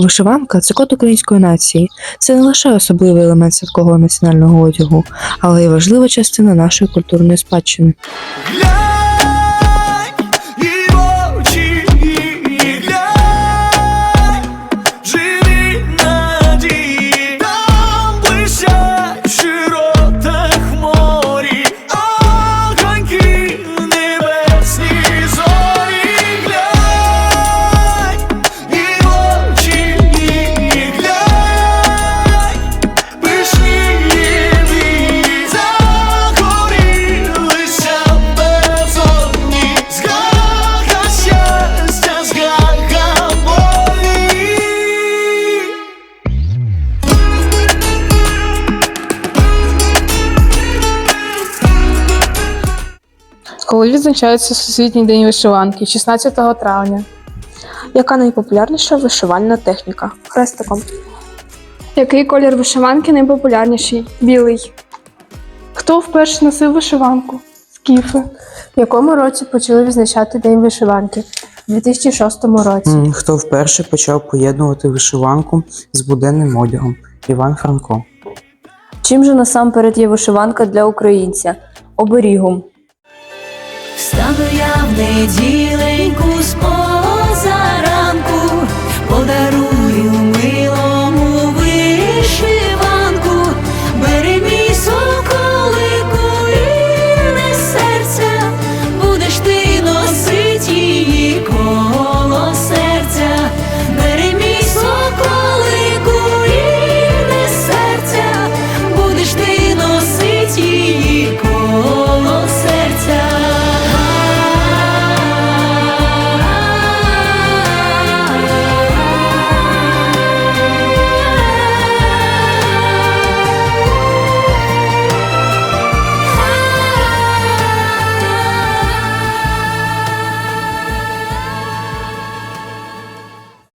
Вишиванка це код української нації. Це не лише особливий елемент святкового національного одягу, але й важлива частина нашої культурної спадщини. Коли відзначається Всесвітній день вишиванки 16 травня. Яка найпопулярніша вишивальна техніка? Хрестиком. Який колір вишиванки найпопулярніший? Білий. Хто вперше носив вишиванку? Скіфи. В якому році почали відзначати День вишиванки? У 2006 році. Хто вперше почав поєднувати вишиванку з буденним одягом? Іван Франко. Чим же насамперед є вишиванка для українця? Оберігом. Стану я в неділеньку з позара.